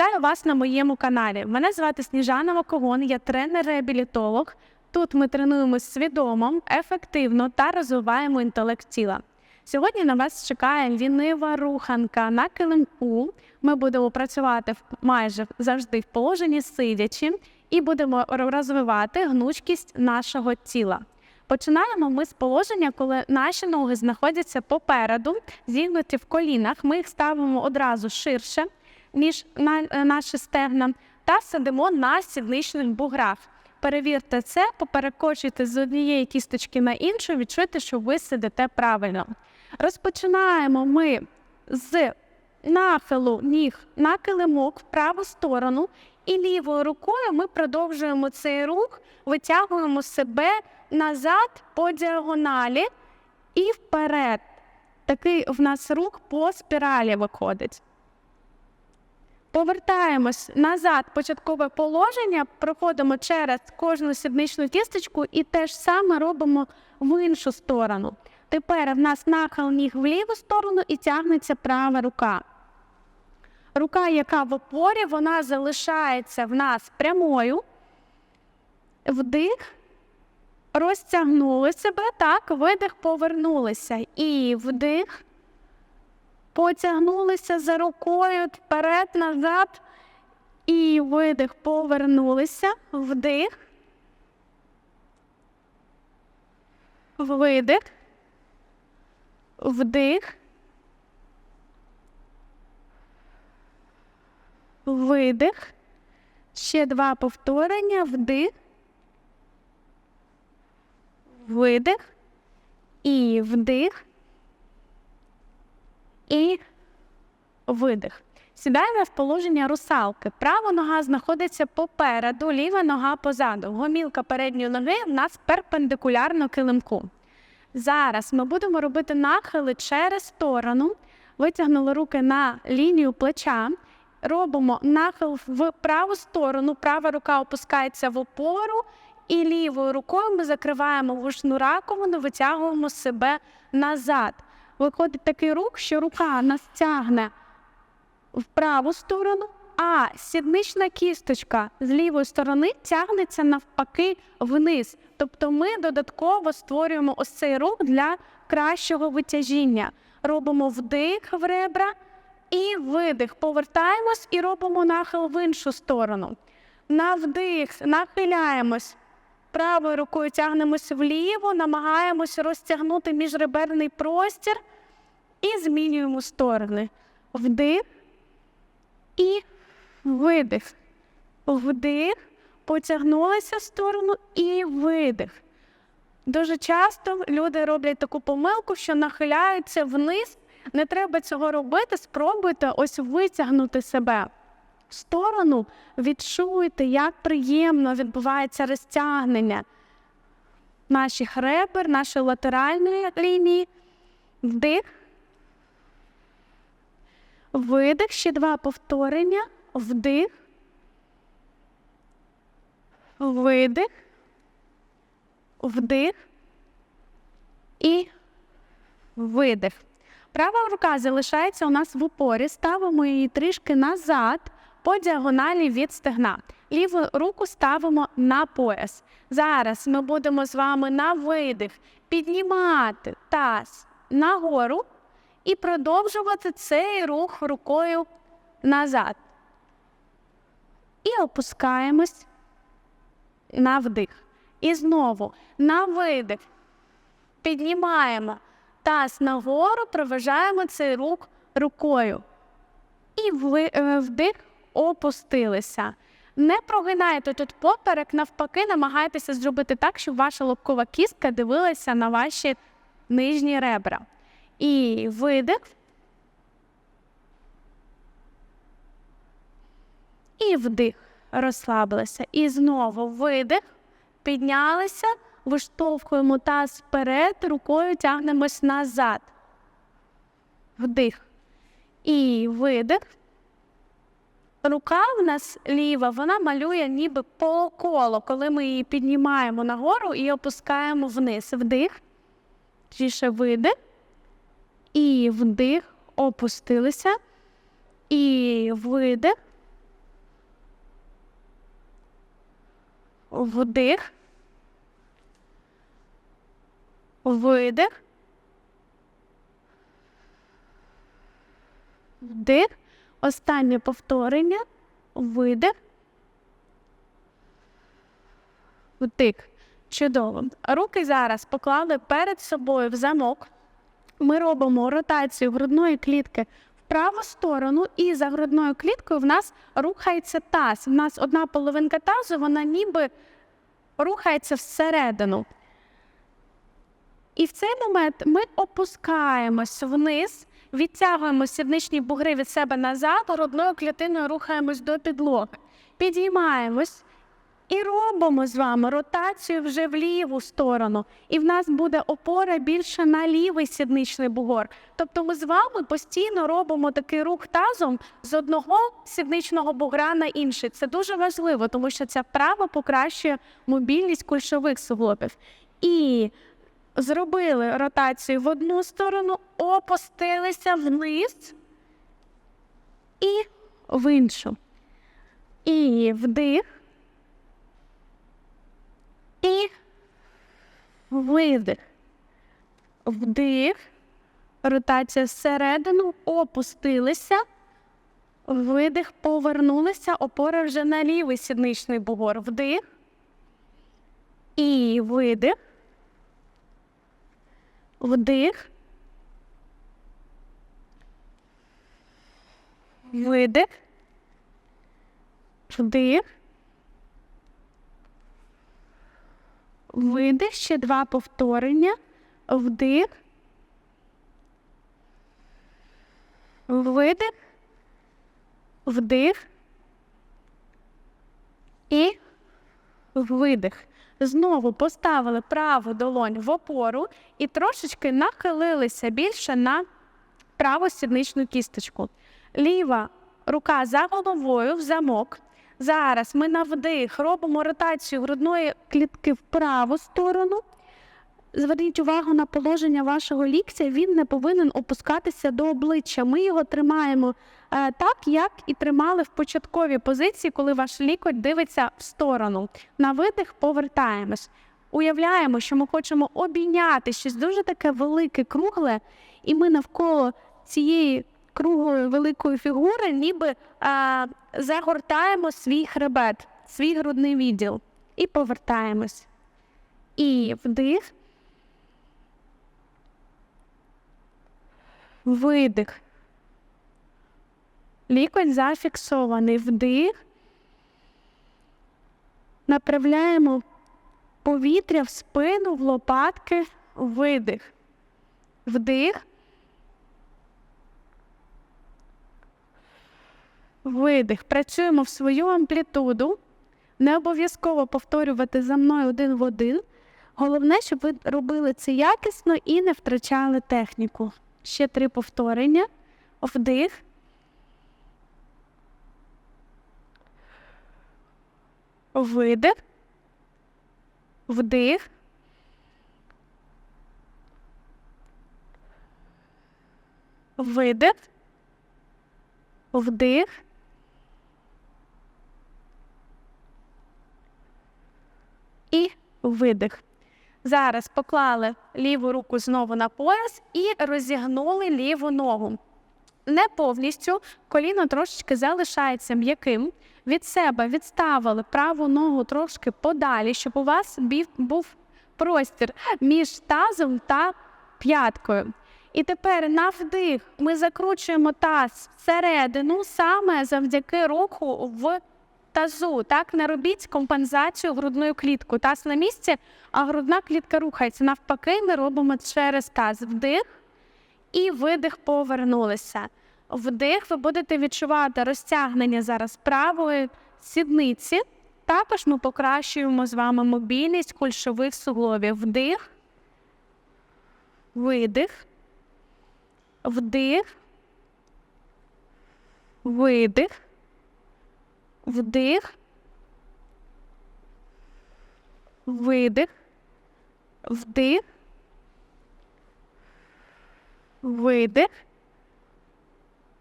Вітаю вас на моєму каналі. Мене звати Сніжана Макогон, я тренер-реабілітолог. Тут ми тренуємо свідомо, ефективно та розвиваємо інтелект тіла. Сьогодні на вас чекає лінива руханка на килимку. Ми будемо працювати майже завжди в положенні сидячи і будемо розвивати гнучкість нашого тіла. Починаємо ми з положення, коли наші ноги знаходяться попереду, зігнуті в колінах. Ми їх ставимо одразу ширше, на, е, наші стегна, та сидимо на сідничних буграх. Перевірте це, поперекочуйте з однієї кісточки на іншу, відчуйте, що ви сидите правильно. Розпочинаємо ми з нахилу ніг на килимок в праву сторону, і лівою рукою ми продовжуємо цей рух, витягуємо себе назад по діагоналі і вперед. Такий в нас рух по спіралі виходить. Повертаємось назад, початкове положення, проходимо через кожну сідничну кісточку і те ж саме робимо в іншу сторону. Тепер в нас нахил ніг в ліву сторону і тягнеться права рука. Рука, яка в опорі, вона залишається в нас прямою. Вдих, розтягнули себе, так, видих, повернулися. І вдих, потягнулися за рукою вперед, назад. І видих, повернулися, вдих, видих, вдих, видих. Ще два повторення, вдих, видих, і вдих, і видих. Сідаємо в положення русалки. Права нога знаходиться попереду, ліва нога позаду. Гомілка передньої ноги в нас перпендикулярно килимку. Зараз ми будемо робити нахили через сторону. Витягнули руки на лінію плеча. Робимо нахил в праву сторону, права рука опускається в опору, і лівою рукою ми закриваємо вушну раковину, витягуємо себе назад. Виходить такий рух, що рука нас тягне в праву сторону, а сіднична кісточка з лівої сторони тягнеться навпаки вниз. Тобто ми додатково створюємо ось цей рух для кращого витяжіння. Робимо вдих в ребра і видих. Повертаємось і робимо нахил в іншу сторону. На вдих нахиляємось. Правою рукою тягнемось вліво, намагаємось розтягнути міжреберний простір і змінюємо сторони. Вдих і видих. Вдих, потягнулися в сторону і видих. Дуже часто люди роблять таку помилку, що нахиляються вниз. Не треба цього робити. Спробуйте ось витягнути себе сторону, відчуйте, як приємно відбувається розтягнення наших ребер, нашої латеральної лінії. Вдих. Видих, ще два повторення. Вдих. Видих. Вдих. І видих. Права рука залишається у нас в упорі. Ставимо її трішки назад по діагоналі від стегна. Ліву руку ставимо на пояс. Зараз ми будемо з вами на видих піднімати таз нагору і продовжувати цей рух рукою назад. І опускаємось на вдих. І знову на видих. Піднімаємо таз нагору, проважаємо цей рух рукою. І е, вдих опустилися. Не прогинайте тут поперек, навпаки, намагайтеся зробити так, щоб ваша лобкова кістка дивилася на ваші нижні ребра. І видих. І вдих. Розслабилися. І знову видих. Піднялися, виштовхуємо таз вперед, рукою тягнемось назад. Вдих. І видих рука в нас ліва, вона малює ніби по колу, коли ми її піднімаємо нагору і опускаємо вниз. Вдих, тіше видих. І вдих, опустилися. І видих. Вдих. Видих. Вдих. Останнє повторення. Видих. Вдих. Чудово. Руки зараз поклали перед собою в замок. Ми робимо ротацію грудної клітки в праву сторону, і за грудною кліткою в нас рухається таз. У нас одна половинка тазу, вона ніби рухається всередину. І в цей момент ми опускаємось вниз, відтягуємо сідничні бугри від себе назад, грудною клітиною рухаємось до підлоги. Підіймаємось і робимо з вами ротацію вже в ліву сторону. І в нас буде опора більше на лівий сідничний бугор. Тобто ми з вами постійно робимо такий рух тазом з одного сідничного бугра на інший. Це дуже важливо, тому що ця вправа покращує мобільність кульшових суглобів. І зробили ротацію в одну сторону, опустилися вниз і в іншу. І вдих. І видих. Вдих. Ротація всередину, опустилися. Видих, повернулися, опора вже на лівий сідничний бугор. Вдих. І видих. Вдих. Видих. Вдих. Видих. Ще два повторення. Вдих. Видих. Вдих. І видих. Знову поставили праву долонь в опору і трошечки нахилилися більше на праву сідничну кісточку. Ліва рука за головою в замок. Зараз ми на вдих робимо ротацію грудної клітки в праву сторону. Зверніть увагу на положення вашого ліктя, він не повинен опускатися до обличчя. Ми його тримаємо е, так, як і тримали в початковій позиції, коли ваш лікоть дивиться в сторону. На видих повертаємось. Уявляємо, що ми хочемо обійняти щось дуже таке велике, кругле, і ми навколо цієї круглої великої фігури ніби е, загортаємо свій хребет, свій грудний відділ і повертаємось. І вдих. Видих. Лікоть зафіксований. Вдих. Направляємо повітря в спину, в лопатки, видих. Вдих. Видих. Працюємо в свою амплітуду. Не обов'язково повторювати за мною один в один. Головне, щоб ви робили це якісно і не втрачали техніку. Ще три повторення. Вдих. Видих. Вдих. Видих. Вдих. І видих. Зараз поклали ліву руку знову на пояс і розігнули ліву ногу. Не повністю коліно трошечки залишається м'яким. Від себе відставили праву ногу трошки подалі, щоб у вас був простір між тазом та п'яткою. І тепер на вдих ми закручуємо таз всередину саме завдяки руху в тазу. Так, не робіть компенсацію грудною кліткою. Таз на місці, а грудна клітка рухається. Навпаки, ми робимо через таз. Вдих і видих повернулися. Вдих, ви будете відчувати розтягнення зараз правої сідниці. Також ми покращуємо з вами мобільність кульшових суглобів. Вдих, видих, вдих, видих, вдих, видих, вдих, видих,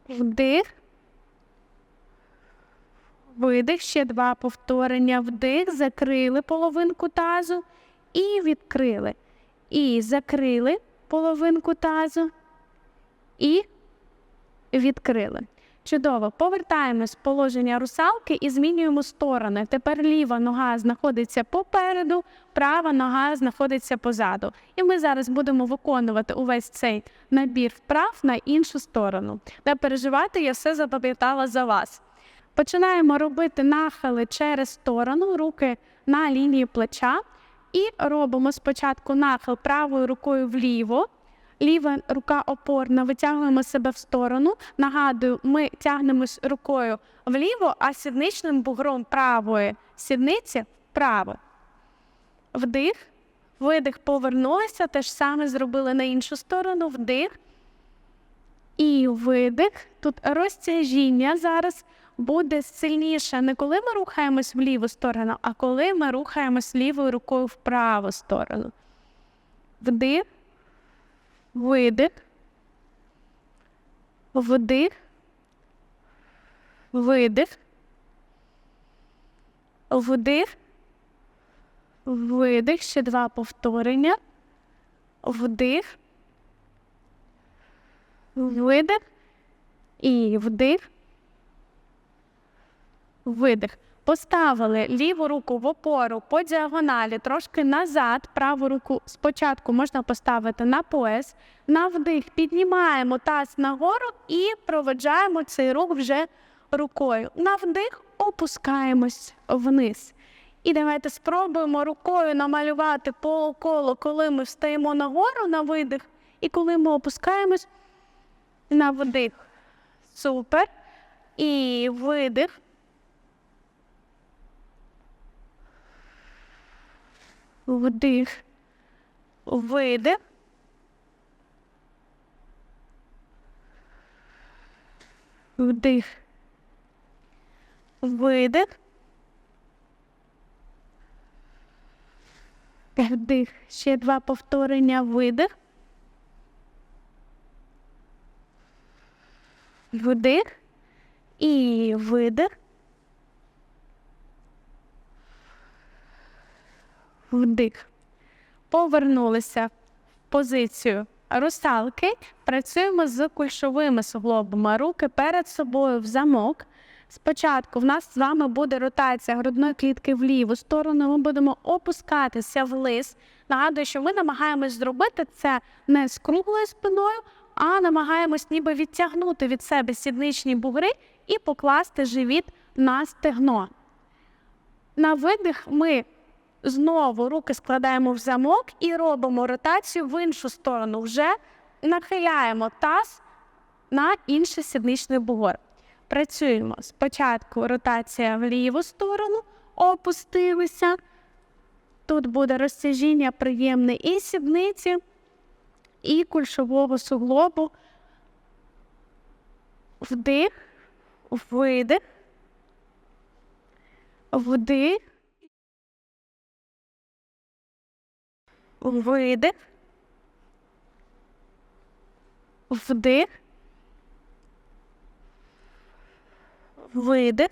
вдих, Видих, ще два повторення. Вдих, закрили половинку тазу і відкрили. І закрили половинку тазу і відкрили. Чудово. Повертаємось в положення русалки і змінюємо сторони. Тепер ліва нога знаходиться попереду, права нога знаходиться позаду. І ми зараз будемо виконувати увесь цей набір вправ на іншу сторону. Не переживайте, я все запам'ятала за вас. Починаємо робити нахили через сторону, руки на лінії плеча. І робимо спочатку нахил правою рукою вліво. Ліва рука опорна, витягуємо себе в сторону. Нагадую, ми тягнемось рукою вліво, а сідничним бугром правої сідниці вправо. Вдих, видих, повернулися. Те ж саме зробили на іншу сторону. Вдих. І видих. Тут розтяжіння зараз буде сильніше не коли ми рухаємось в ліву сторону, а коли ми рухаємось лівою рукою в праву сторону. Вдих, видих, вдих, видих, вдих, видих, ще два повторення. Вдих, видих і вдих видих. Поставили ліву руку в опору по діагоналі, трошки назад. Праву руку спочатку можна поставити на пояс. На вдих піднімаємо таз нагору і проведжаємо цей рух вже рукою. На вдих опускаємось вниз. І давайте спробуємо рукою намалювати полуколо, коли ми встаємо нагору на видих, і коли ми опускаємось на вдих. Супер. І видих. Вдих, видих. Вдих. Видих. Вдих. Ще два повторення. Видих. Вдих. І видих. Вдих. Повернулися в позицію русалки. Працюємо з кульшовими суглобами. Руки перед собою в замок. Спочатку в нас з вами буде ротація грудної клітки в ліву сторону. Ми будемо опускатися вниз. Нагадую, що ми намагаємось зробити це не з круглою спиною, а намагаємось ніби відтягнути від себе сідничні бугри і покласти живіт на стегно. На видих ми Знову руки складаємо в замок і робимо ротацію в іншу сторону. Вже нахиляємо таз на інший сідничний бугор. Працюємо спочатку ротація в ліву сторону, опустилися. Тут буде розтяжіння приємне і сідниці, і кульшового суглобу. Вдих, видих, вдих. Видих, вдих, видих.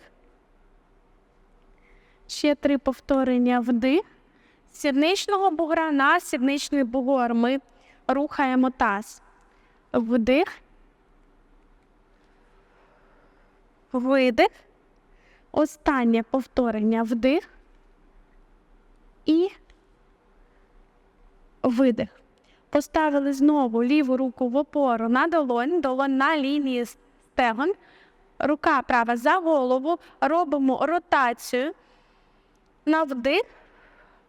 Ще три повторення вдих. Сідничного бугра на сідничний бугор ми рухаємо таз. Вдих. Видих. Останнє повторення вдих. І видих. Поставили знову ліву руку в опору на долонь, долонь на лінії стегон. Рука права за голову. Робимо ротацію. На вдих,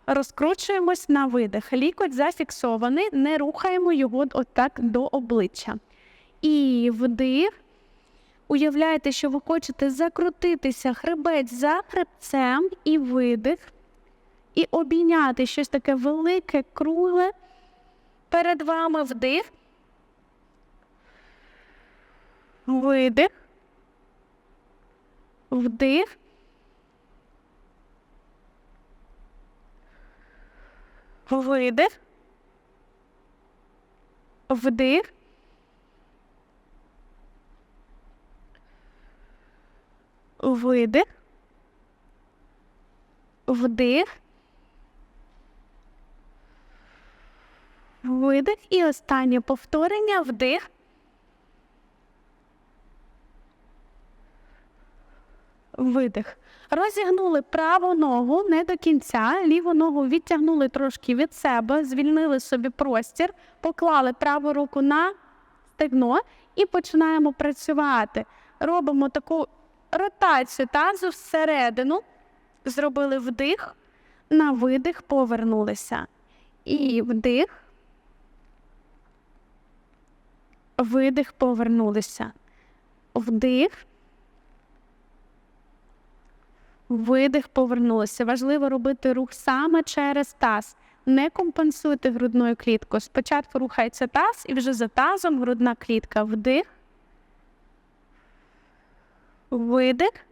розкручуємось на видих. Лікоть зафіксований, не рухаємо його отак до обличчя. І вдих. Уявляєте, що ви хочете закрутитися хребець за хребцем і видих і обійняти щось таке велике, кругле. Перед вами вдих. Видих. Вдих. Видих. Вдих. Видих. Вдих. Видих. І останнє повторення. Вдих. Видих. Розігнули праву ногу не до кінця, ліву ногу відтягнули трошки від себе, звільнили собі простір, поклали праву руку на стегно і починаємо працювати. Робимо таку ротацію тазу всередину, зробили вдих, на видих повернулися. І вдих, видих, повернулися. Вдих. Видих, повернулися. Важливо робити рух саме через таз. Не компенсуйте грудною кліткою. Спочатку рухається таз, і вже за тазом грудна клітка. Вдих. Видих.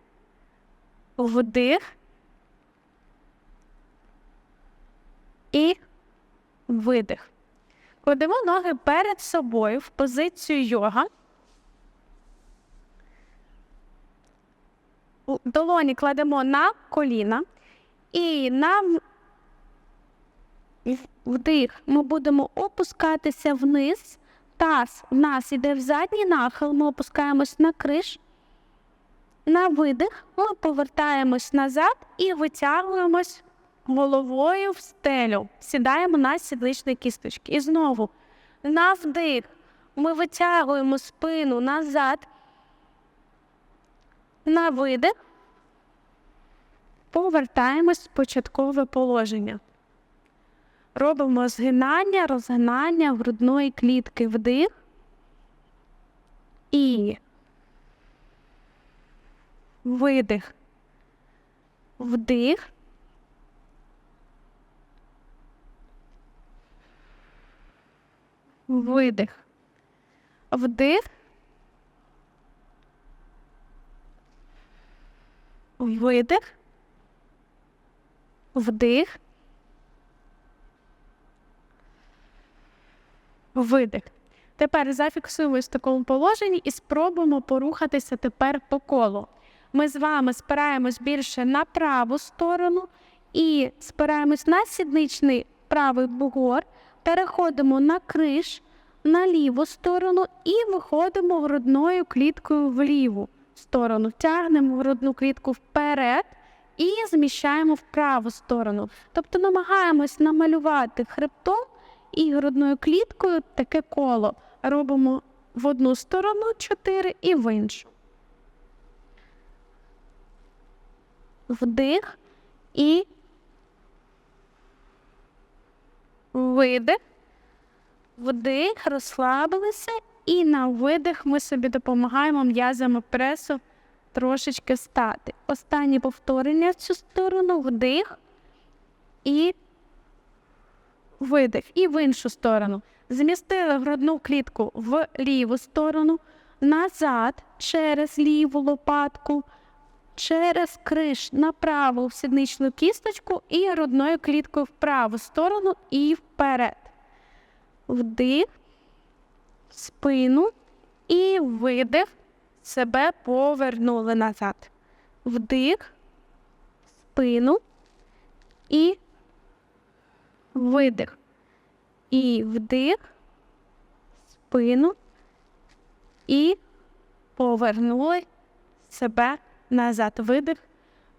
Вдих. І видих. Кладемо ноги перед собою в позицію йога. Долоні кладемо на коліна і на вдих ми будемо опускатися вниз. Таз в нас іде в задній нахил, ми опускаємось на криш. На видих ми повертаємось назад і витягуємось головою в стелю. Сідаємо на сідличні кісточки. І знову на вдих ми витягуємо спину назад. На видих повертаємось в початкове положення. Робимо згинання, розгинання грудної клітки вдих і видих. Вдих. Видих. Вдих. Видих. Вдих. Видих. Тепер зафіксуємось в такому положенні і спробуємо порухатися тепер по колу. Ми з вами спираємось більше на праву сторону і спираємось на сідничний правий бугор, переходимо на криш на ліву сторону і виходимо грудною кліткою в ліву сторону. Тягнемо грудну клітку вперед і зміщаємо в праву сторону. Тобто намагаємось намалювати хребтом і грудною кліткою таке коло. Робимо в одну сторону 4 і в іншу. Вдих і видих. Вдих, розслабилися, і на видих ми собі допомагаємо м'язами пресу трошечки стати. Останнє повторення в цю сторону, вдих і видих. І в іншу сторону. Змістили грудну клітку в ліву сторону, назад через ліву лопатку, через криш на праву сідничну кісточку і грудною кліткою в праву сторону і вперед. Вдих, спину і видих. Себе повернули назад. Вдих, спину і видих. І вдих, спину і повернули себе назад. Видих.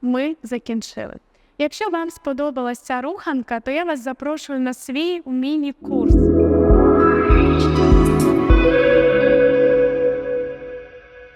Ми закінчили. Якщо вам сподобалася ця руханка, то я вас запрошую на свій міні-курс.